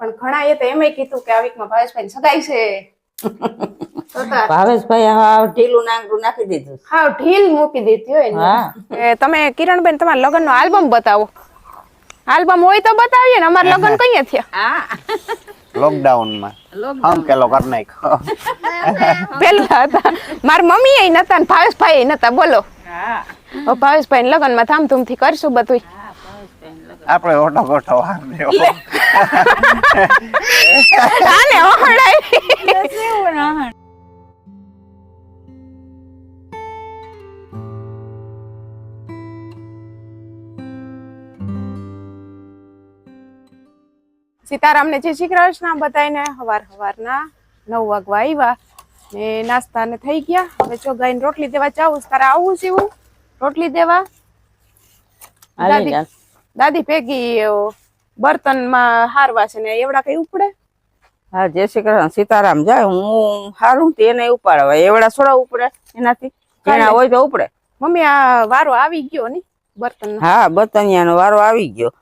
પણ ઘણા એ તો એમય કીધું કે આવીકમાં ભાવેશભાઈ સગાઈ છે. ભાવેશભાઈ હા ઢીલું નાંગરું નાખી દીધું. હા ઢીલ મૂકી દીધી હોય ને. એ તમે કિરણબેન તમારા લગ્નનો આલ્બમ બતાવો. આલ્બમ હોય તો બતાવીએ ને અમારા લગ્ન કઈએ થયા? હા. લોકડાઉનમાં હમ કેલો કર નાખ્યો. પેલા હતા. મારા મમ્મી એ નતા ને ભાવેશભાઈ નતા બોલો. હા. લગ્નમાં લગ્નમાં ધામધૂમથી કરશું બધું આપણે ઓટો ગોઠો આને ઓહળાય સીતારામને જય શ્રી કૃષ્ણ બધાને હવાર હવારના નવ વાગવા આવ્યા ને નાસ્તા ને થઈ ગયા હવે જો ગાયને રોટલી દેવા જાવું. તારે આવું છે એવું રોટલી દેવા દાદી. દાદી ભેગી બર્તનમાં હારવા છે ને એવડા કઈ ઉપડે? હા જય શ્રી કૃષ્ણ. સીતારામ જાય હું હારું એને ઉપાડવા. એવડા સોડા ઉપડે એનાથી. એના હોય તો ઉપડે. મમ્મી આ વારો આવી ગયો ને બર્તન હા બતનિયાનો વારો આવી ગયો.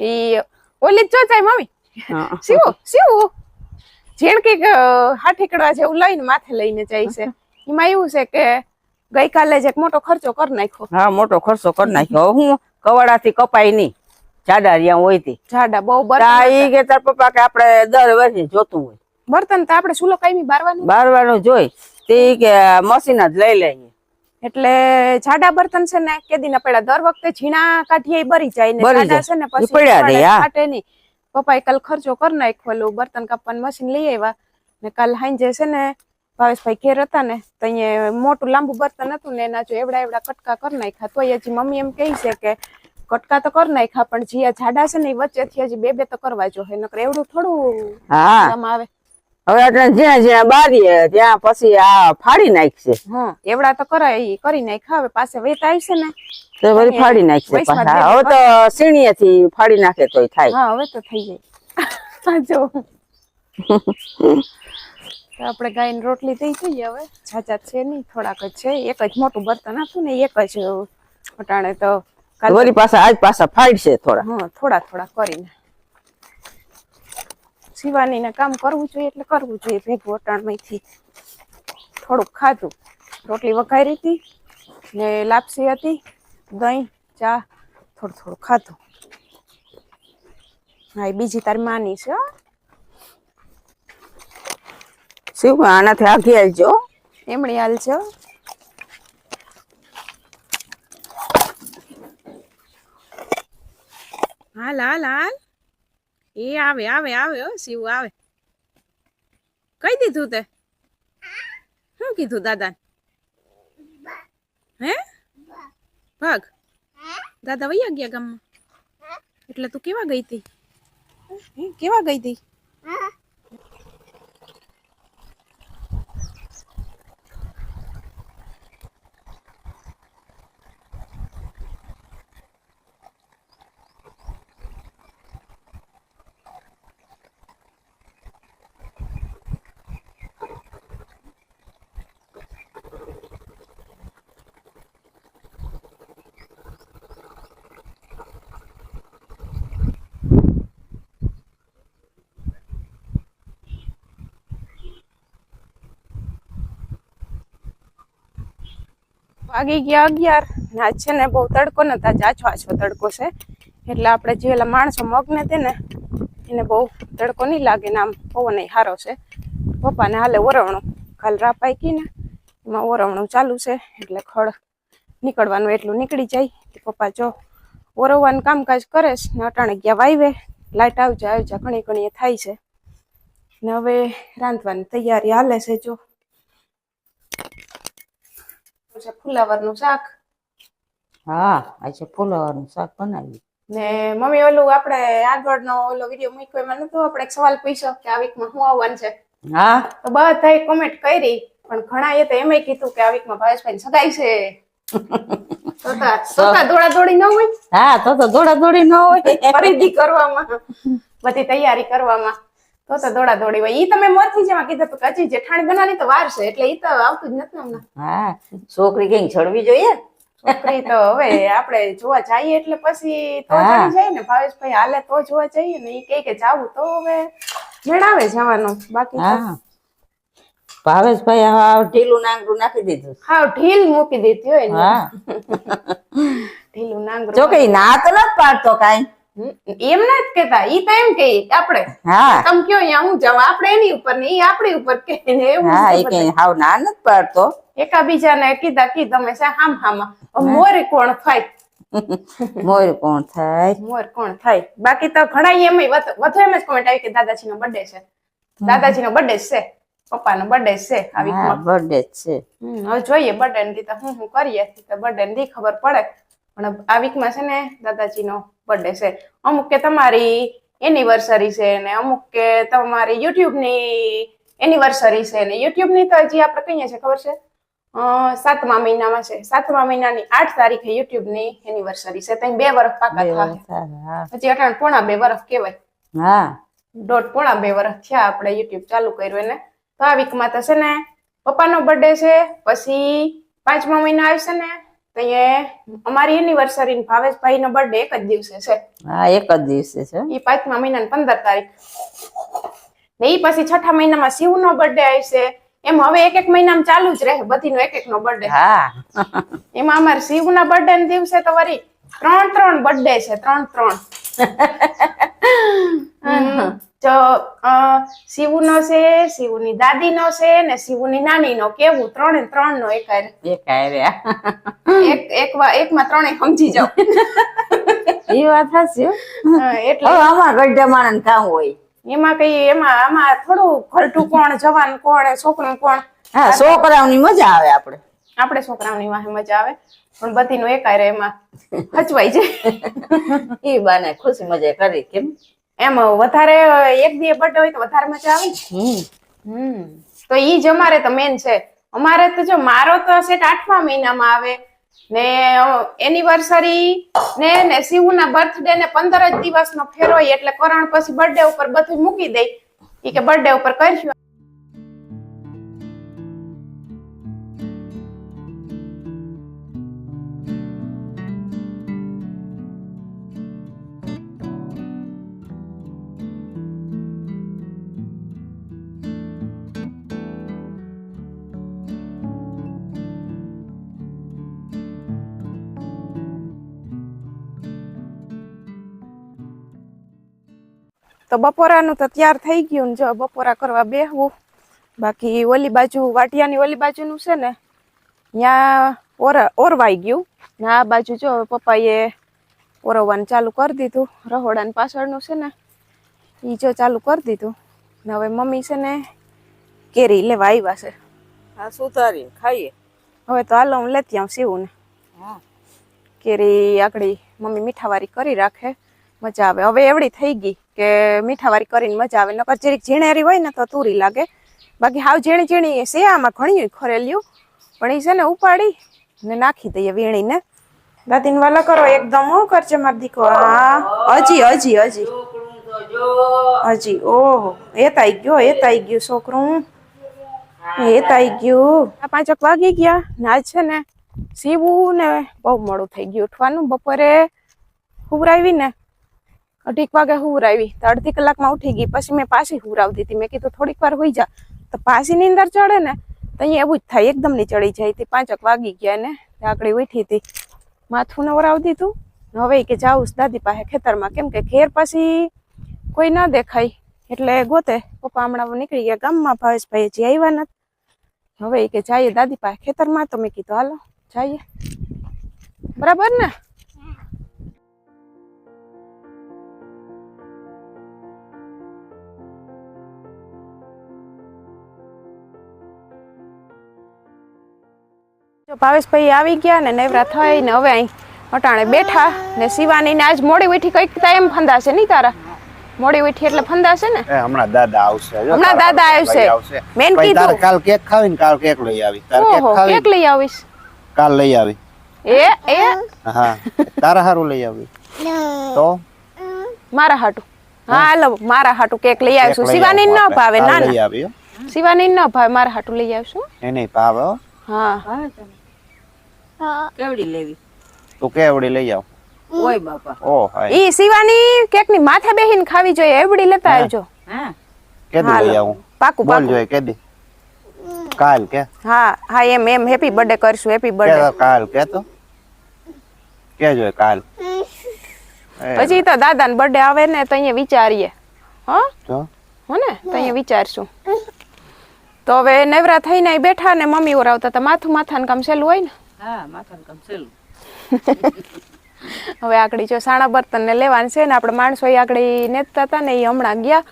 ઈ ઓલી જ જાય મમ્મી. હા. શિવું જેણ કે હાઠીકડવા જેવું લઈને માથે લઈને જાય છે. એમાં એવું છે કે ગઈકાલે જ એક મોટો ખર્ચો કરી નાખ્યો. હા મોટો ખર્ચો કરી નાખ્યો. હું હું કવાડાથી કપાય નહીં. જાડા રિયા હોય તે. જાડા બહુ તા બર્તન કે તાર પપ્પા કે આપણે દર વર્ષે જોતું હોય. બર્તન તો આપણે સુલો કાયમી બારવાનું? બારવાનું જોઈ તે કે મશીન જ લઈ લઈએ એટલે જાડા બર્તન છે ને કેદીના પેલા દર વખતે ઝીણા કાઠીએ બરી જાય ને જાડા છે ને પછી પડ્યા હા. ફાટે નહીં પપ્પાએ કાલ ખર્ચો કરી નાખ્યો બર્તન કાપવાનું મશીન લઈ આવ્યા. ને કાલ હાંજે છે ને ભાવેશભાઈ ઘેર હતા ને તો અહીંયા મોટું લાંબુ બર્તન હતું ને એના જો એવડા એવડા કટકા કરી નાખ્યા. તોય હજી મમ્મી એમ કહે છે કે કટકા તો કરી નાખ્યા પણ જે આ જાડા છે ને એ વચ્ચેથી હજી બે બે તો કરવા જોઈએ નકર એવડું થોડું હા. આવે. હવે એટલે જ્યાં જ્યાં બારીએ ત્યાં પછી આ ફાડી નાખશે. હા એવડા તો કરાય એ કરી નાખ્યા હવે પાસે વેત આવશે ને. તો વળી ફાડી નાખશે. હવે તો સીણીએથી ફાડી નાખે તોય થાય. હા હવે તો થઈ જાય. જો. આપણે ગાયની રોટલી થઈ ગઈ હવે. જાજા છે નહીં થોડાક જ છે. એક જ મોટું બર્તન હતું ને એક જ અટાણે તો વળી પાછા આજ પાછા ફાડશે થોડા. હા થોડા થોડા કરીને. સીવાની ને કામ કરવું જોઈએ એટલે કરવું જોઈએ ભેગું અટાણમાંથી. થોડુંક ખાધું. રોટલી વઘારી હતી ને લાપસી હતી દહીં ચા થોડું થોડું ખાધું. હા એ બીજી તારી માની છે હો. શું આનાથી આઘી આવજો એમણી હાલ છે હાલ હાલ હાલ. એ આવે આવે આવે હો, શિવ આવે. કઈ દીધું તે? શું કીધું દાદા હે? ભાગ. દાદા વૈયા ગયા ગામમાં. એટલે તું કેવા ગઈ તી? કેવા ગઈ તી? વાગી ગયા અગિયાર. ને છે ને બહુ તડકો નથી આજ આછો આછો તડકો છે. એટલે આપણે જે ઓલા માણસો મગને તે ને, એને બહુ તડકો નહીં લાગે ને આમ પવન સારો છે. પપ્પાને હાલે ઓરવણું. કાલ રા પાકી ને, એમાં ઓરવણું ચાલુ છે. એટલે ખડ નીકળવાનું એટલું નીકળી જાય. પપ્પા જો ઓરવવાનું કામકાજ કરે છે ને અટાણે ગયા વાઈવે લાઇટ આવજા આવજા ઘણી ઘણી થાય છે. ને હવે રાંધવાની તૈયારી હાલે છે જો. છે ફુલાવરનું શાક. હા આજે ફુલાવરનું શાક બનાવ્યું. ને મમ્મી ઓલું આપણે આગળનો ઓલો વીડિયો મૂક્યો એમાં નતો આપણે એક સવાલ પૂછ્યો કે આ વીકમાં શું આવવાનું છે? હા. તો બધાએ કોમેન્ટ કરી પણ ઘણા એ તો એમ કીધું કે આ વીકમાં ભાવેશભાઈ સગાઈ છે. તો તા તો તા દોડા દોડી ન હોય? હા તો તો દોડા ન હોય. ખરીદી કરવામાં. બધી તૈયારી કરવામાં. તો તો દોડા દોડી હોય. ઈ તમે મોરથી જેમાં કીધું તો કચી જેઠાણી બનાવવાની તો વાર છે એટલે ઈ તો આવતું જ નથી હમણાં. હા છોકરી કઈ છડવી જોઈએ? છોકરી તો હવે આપણે જોવા જઈએ એટલે પછી તો. ચડી જાય ને. ભાવેશભાઈ હાલે તો જોવા જઈએ ને. ઈ કે કે જાવું તો હવે મેળાવે જવાનું. બાકી હા. ભાવેશભાઈ હવે ઢીલું નાંગરું નાખી દીધું. હાવ ઢીલ મૂકી દીધી હોય ને. હા. ઢીલું નાંગરું જો કે ઈ ના તો નથી પાડતો કાંઈ. એમ ના જ કેતા ઈ તો એમ કે આપણે હા. તમ કયો અહીંયા હું જાઉં? આપણે એની ઉપર ને ઈ આપણી ઉપર કે ને એવું હા એ કે હાવ ના નથી પાડતો. એકાબીજાને કીધા કી તમે છે હામ હામાં. મોર કોણ થાય? મોર કોણ થાય? મોર કોણ થાય? બાકી તો ઘણા એમ વધુ એમ જ કોમેન્ટ આવી કે દાદાજી નો બર્થડે છે. દાદાજી નો બર્થડે છે. પપ્પા નો બર્થડે છે આવી બર્થડે છે. હવે જોઈએ બર્થડે ની તો હું હું કરીએ. તો બર્થડે ને ખબર પડે. પણ આ વીકમાં છે ને દાદાજી નો બર્થડે છે. અમુક કે તમારી એનિવર્સરી છે ને અમુક કે તમારી યુટ્યુબની એનિવર્સરી છે ને યુટ્યુબની તો હજી આપણે કહીએ છે ખબર છે? સાતમા મહિનામાં છે. સાતમા મહિનાની આઠ તારીખે યુટ્યુબની એનિવર્સરી છે. ત્યાં બે વર્ષ પાકા થાય. હજી અઠાણ પોણા બે વર્ષ કહેવાય. હા. દોઢ પોણા બે વર્ષ થયા આપણે યુટ્યુબ ચાલુ કર્યું એને. તો આ વીકમાં તો છે ને પપ્પાનો બર્થડે છે પછી પાંચમા મહિના આવશે ને અહીંયા અમારી એનિવર્સરી ભાવેશભાઈ નો બર્થડે એક જ દિવસે છે. હા એક જ દિવસે છે. એ પાંચમા મહિના પંદર તારીખ. ને ઈ પછી છઠ્ઠા મહિનામાં શિવ નો બર્થડે આવશે. એમ હવે એક એક મહિનામાં ચાલુ જ રહે બધીનો એક એક નો બર્થડે હા. એમાં અમારે શિવ ના બર્થડે ના દિવસે તો વરી ત્રણ ત્રણ બર્થડે છે ત્રણ ત્રણ. શિવનો છે શિવની દાદીનો છે ને શિવની નાનીનો. કેવું? ત્રણે ત્રણ નો એક એકમાં ત્રણે સમજી જાવ એ વાત હાચી હો. હા, એટલે. આમાં ગઢા માણસ કામ હોય. એમાં કઈ એમાં આમાં થોડું ઘરટું કોણ જવાન કોણ છોકરું કોણ? હા છોકરાઓની મજા આવે આપણે આપણે છોકરાઓની વાહે મજા આવે. પણ બધીનું એક હારે એમાં હચવાઈ જાય. એ બાને ખુશી મજા કરી કેમ? એમ વધારે એક બે બર્થડે હોય તો વધારે મજા આવે હમ. તો ઈ જ અમારે તો મેન છે. અમારે તો જો મારો તો સેટ આઠમા મહિનામાં આવે. ને એનિવર્સરી ને ને શિવના બર્થડે ને પંદર જ દિવસનો ફેરો એટલે કરણ પછી બર્થડે ઉપર બધું મૂકી દઈ કે બર્થડે ઉપર કરશું. તો બપોરાનું તો તૈયાર થઈ ગયું ને જો બપોરા કરવા બેહવું. બાકી ઓલી બાજુ વાટિયાની ઓલી બાજુનું છે ને ત્યાં ઓર ઓરવાઈ ગયું. ને આ બાજુ જો પપ્પાએ ઓરવવાનું ચાલુ કરી દીધું. રહોડાની પાછળનું છે ને એ જો ચાલુ કરી દીધું. ને હવે મમ્મી છે ને કેરી લેવા આવ્યા છે. હા સુધારી ખાઈએ. હવે તો હાલો હું લેતી આવું સીવું હા. કેરી આકડી મમ્મી મીઠાવારી કરી રાખે. મજા આવે. હવે એવડી થઈ ગઈ. કે મીઠાવારી કરીને મજા આવે. નકર જરીક ઝીણેરી હોય ને તો તુરી લાગે. બાકી હાવ ઝીણી ઝીણી છે, આમાં ઘણી ખરેલ્યું. પણ એ છે ને ઉપાડી ને નાખી દઈએ વીણીને. દાદીને વાલા કરો એકદમ, હું, કરજે માર દીકો હા, હજી હજી હજી. હજી, ઓહો એ તાઈ ગયો એ તાઈ ગયું છોકરું. એ તાઈ ગયું. આ પાંચક વાગી ગયા ને છે ને સીવું ને બહુ મોડું થઈ ગયું. ઉઠવાનું બપોરે હુવરાવી ને અઢીક વાગે હુવરાવી તો અડધી કલાકમાં ઉઠી ગઈ. પછી મેં પાછી હુવરાવતી હતી મેં કીધું, થોડીક વાર હોઈ જા. તો પાછી નીંદર ચડે ને, તો અહીંયા એવું જ થાય. એકદમની ચડી જાય તે પાંચક વાગી ગયા ને આકડી ઉઠી હતી. માથું નવરાવી દીધું. હવે કે, જાઉં દાદી પાસે ખેતરમાં. કેમ કે ઘેર પછી કોઈ ના દેખાય. એટલે ગોતે. પપ્પા હમણાં નીકળી ગયા ગામમાં. ભાવેશભાઈ હજી આવ્યા નથી. હવે કે, જઈએ દાદી પાસે ખેતરમાં. તો મેં કીધું, હાલો, જઈએ. બરાબર ને? જો ભાવેશભાઈ આવી ગયા ને નેવરા થઈ ને હવે અહીં અટાણે બેઠા ને શિવાની ને આજ મોડી ઉઠી કંઈક તો એમ ફંદાશે નહીં તારા? મોડી ઉઠી એટલે ફંદાશે ને? હમણાં દાદા આવશે. હમણાં દાદા આવશે. મેન કીધું. કાલ કેક ખાવીને કાલ કેક લઈ આવી તાર કેક ખાવી કેક લઈ આવીશ? કાલ લઈ આવી. એ એ? હા. તારા હારું લઈ આવી. તો? મારા હાટુ. હા હાલો મારા હાટુ કેક લઈ આવીશું. શિવાની ન ભાવે. ના ના. શિવાની ન ભાવે મારા હાટુ લઈ આવીશું. એ નહીં ભાવે હા. હા. કેવડી લેવી? તો કેવડી લઈ આવ. ઓય બાપા. ઓ હાય. ઈ શિવાની કેકની માથે બેહીને ખાવી જોઈએ એવડી લેતા આવજો. હા? કેદી લઈ આવું? પાકું બોલ પાકું. જોઈએ કેદી? કાલ કે? હા હા એમ એમ. હેપી બર્થડે કરશું હેપી કે બર્થડે કાલ કે તો? કે જોઈએ કાલ. પછી તો દાદા ને બર્થડે આવે ને તો અહીંયા વિચારીએ. હા? તો? હો ને તો અહીંયા વિચારશું. તો હવે નવરા થઈને બેઠા ને મમ્મી ઓરાવતા તો માથું માથાનું કામ સહેલું હોય ને? હા માથાનું કામ છેલ્લું હવે આકડી જો સાણા બર્તન ને લેવાની છે ને આપણે માણસો આગળ નેતતા હતા ને એ હમણાં ગયા.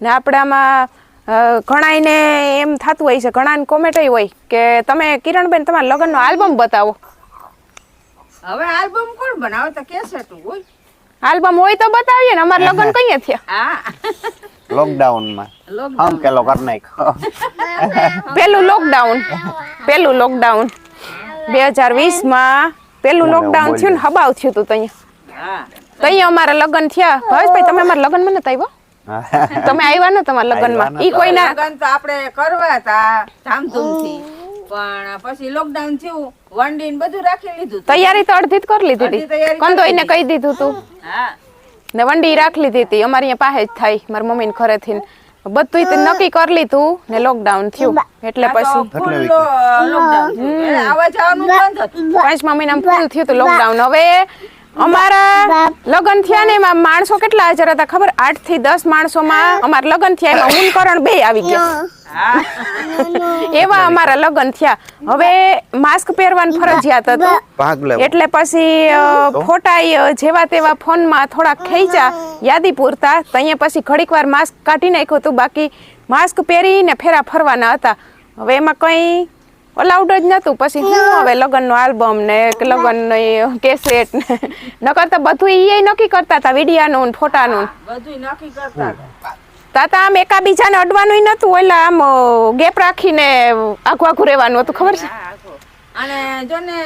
ને આપણે આમાં અ, ઘણાયને એમ થતું હોય છે ઘણાને કોમેન્ટ હોય કે તમે કિરણબેન તમારા લગ્નનો આલ્બમ બતાવો. હવે આલ્બમ કોણ બનાવે? તો કેસેટ હોય આલ્બમ હોય તો બતાવીએ ને અમારા લગ્ન કઈએ થયા. લોકડાઉનમાં લોકડાઉનમાં હમ કેલો કર નાખ. પેલું લોકડાઉન પેલું લોકડાઉન બે હજાર વીસમાં પેલું લોકડાઉન થયું ને હબાવ થયું હતું ત્યાં હા. ત્યાં અમારા લગ્ન થયા. ભાવેશભાઈ તમે અમારા લગ્નમાં નતા આવ્યા તમે આવ્યા ને તમારા લગ્નમાં? ઈ કોઈના લગ્ન તો આપણે કરવા હતા ધામધૂમથી. પણ પછી લોકડાઉન થયું વંડી ને બધું રાખી લીધું તૈયારી તો અડધી જ કરી લીધી હતી કંદોઈને કહી દીધું હતું ને વંડી રાખી લીધી હતી અમારી અહીંયા પાસે જ થાય મારી મમ્મી ને. ઘરેથી બધું તે નક્કી કરી લીધું ને લોકડાઉન થયું. એટલે પછી લોકડાઉન થયું જવાનું બંધ હતું પાંચમા મહિનામાં ફૂલ થયું હતું લોકડાઉન હવે અમારા લગ્ન થયા ને એમાં માણસો કેટલા હાજર હતા ખબર? આઠથી દસ માણસોમાં અમારા લગ્ન થયા એમાં બે આવી ગયા. એવા અમારા લગ્ન થયા. હવે માસ્ક પહેરવાનું ફરજિયાત હતું. એટલે પછી ફોટા ઈ, જેવા તેવા ફોનમાં થોડાક ખેંચ્યા. યાદી પૂરતા. તો અહીંયા પછી ઘડીક વાર માસ્ક કાઢી નાખ્યું હતું. બાકી માસ્ક પહેરીને ફેરા ફરવાના હતા. હવે એમાં કંઈ અલાઉડ જ નતું પછી હું હવે લગ્નનો આલ્બમ ને લગ્ન કેસેટ ને. નકર તો બધું એ નક્કી કરતા હતા વિડિયાનું ને ફોટાનું બધું નક્કી કરતા. તાતા આમ એકાબીજાને અડવાનું નતું ઓલા આમ ગેપ રાખીને આખું આઘું રહેવાનું હતું ખબર છે? અને જો ને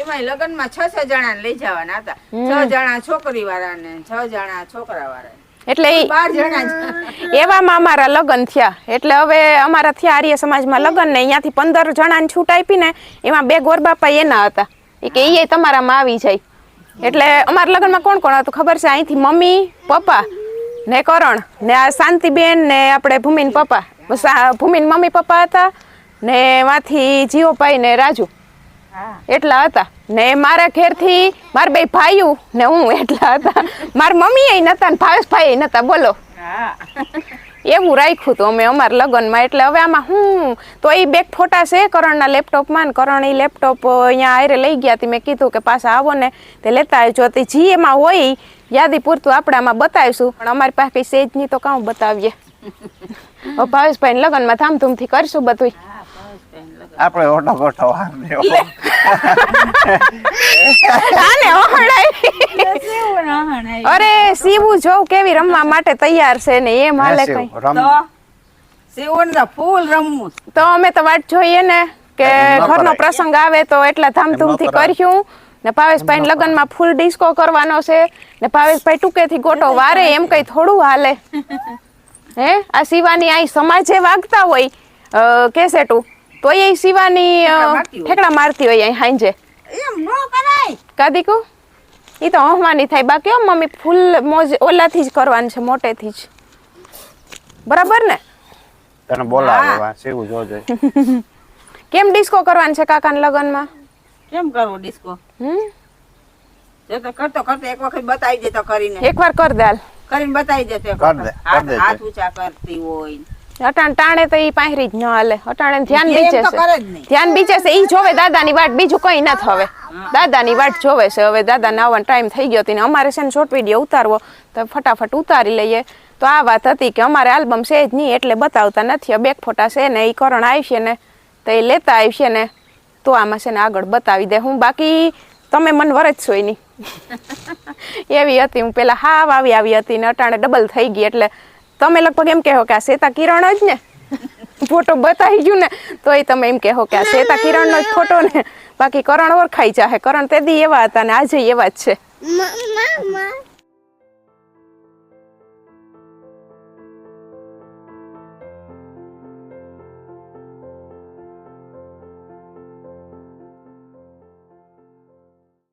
એમાંય લગ્નમાં છ છ જણા લઈ જવાના હતા. છ જણા છોકરી વાળા ને છ જણા છોકરા વાળા એટલે એવામાં અમારા લગ્ન થયા. એટલે હવે અમારા થયા આર્ય સમાજમાં લગ્ન ને અહીંયાથી પંદર જણાને છૂટ આપી ને એમાં બે ગોરબાપા એના હતા. એ કે એ તમારામાં આવી જાય. એટલે અમારા લગ્નમાં કોણ કોણ હતું ખબર છે? અહીંથી મમ્મી પપ્પા ને કરણ ને આ શાંતિબેન ને આપણે ભૂમિન પપ્પા. ભૂમિન મમ્મી પપ્પા હતા ને એમાંથી જીઓભાઈ ને રાજુ. એટલા હતા. ને મારા ઘેરથી મારા બે ભાઈઓ ને હું એટલા હતા. મારા મમ્મી એ નતા ને ભાવેશભાઈ નતા. બોલો. એવું રાખ્યું હતું અમે અમારા લગ્નમાં. એટલે હવે આમાં હું? તો એ બેગ ફોટા છે કરણના લેપટોપમાં ને કરણ એ લેપટોપ અહીંયા આયરે લઈ ગયા હતી મેં કીધું કે પાછા આવો ને તે લેતા આવજો. તે જી એમાં હોય યાદી પૂરતું આપણે આમાં બતાવીશું. પણ અમારી પાસે કઈ સેજ નહીં તો કાં બતાવીએ. હવે ભાવેશભાઈ લગ્નમાં ધામધૂમથી કરશું બધું. આપણે ઓટો ગોઠો વાર આને ઓહણાઈ અરે સીવું જોઉં કેવી રમવા માટે તૈયાર છે ને એમ હાલે કઈ. રમ. તો? ફૂલ રમવું. તો અમે તો વાટ જોઈએ ને કે ઘરનો પ્રસંગ આવે તો એટલા ધામધૂમથી થી ન કરાય. ને ભાવેશભાઈ લગ્નમાં ફૂલ ડિસ્કો કરવાનો છે. ને ભાવેશભાઈ ટૂંકેથી ગોટો વારે એમ કઈ થોડું હાલે. હે? આ શિવાની આ સમાજે વાગતા હોય. કેસેટું તો એ શિવાની ઠેકડા મારતી હોય. અહીં હાંજે. એમ નો કરાય. કાદીકુ એ તો હવાની થાય. બાકી મમ્મી ફૂલ મોજ ઓલાથી જ કરવાનું છે મોટેથી જ. બરાબર ને? તને બોલાવવા સેવું જોજે. કેમ ડિસ્કો કરવાનું છે કાકાના લગનમાં? કેમ કરવું ડિસ્કો? હમ? જે તો કરતો કરતો એક વખત બતાવી દે તો કરીને. એકવાર કર દે કરીને બતાવી દે તો કર દે, હાથ. ઊંચા કરતી હોય. અટાણ ટાણે તો ઈ પાહરી જ ન હાલે. અટાણે ધ્યાન બીજે બીચે છે. ધ્યાન બીચે છે. ઈ જોવે દાદાની વાટ. બીજું કઈ નથી હવે. દાદાની વાટ જોવે છે. હવે દાદાને આવવાનો ટાઈમ થઈ ગયો ને અમારે છે ને શોર્ટ વીડિયો ઉતારવો. તો ફટાફટ ઉતારી લઈએ. તો આ વાત હતી કે અમારે આલ્બમ છે જ નહીં એટલે બતાવતા નથી. બેક ફોટા છે ને એ કરણ આવશે ને તો એ લેતા આવશે ને તો આમાં છે ને આગળ બતાવી દે. હું બાકી તમે મન વરજશો એની. એવી હતી. હું પેલા હાવ આવી આવી હતી ને અટાણે ડબલ થઈ ગઈ એટલે તમે લગભગ એમ કહો કે આ શ્વેતા કિરણ જ ને. ફોટો બતાવી ગયું ને તોય તમે એમ કહો કે આ શ્વેતા કિરણનો જ ફોટો ને. બાકી કરણ ઓળખાઈ જાહે. કરણ તે દી એવા હતા ને આજે એવા જ છે.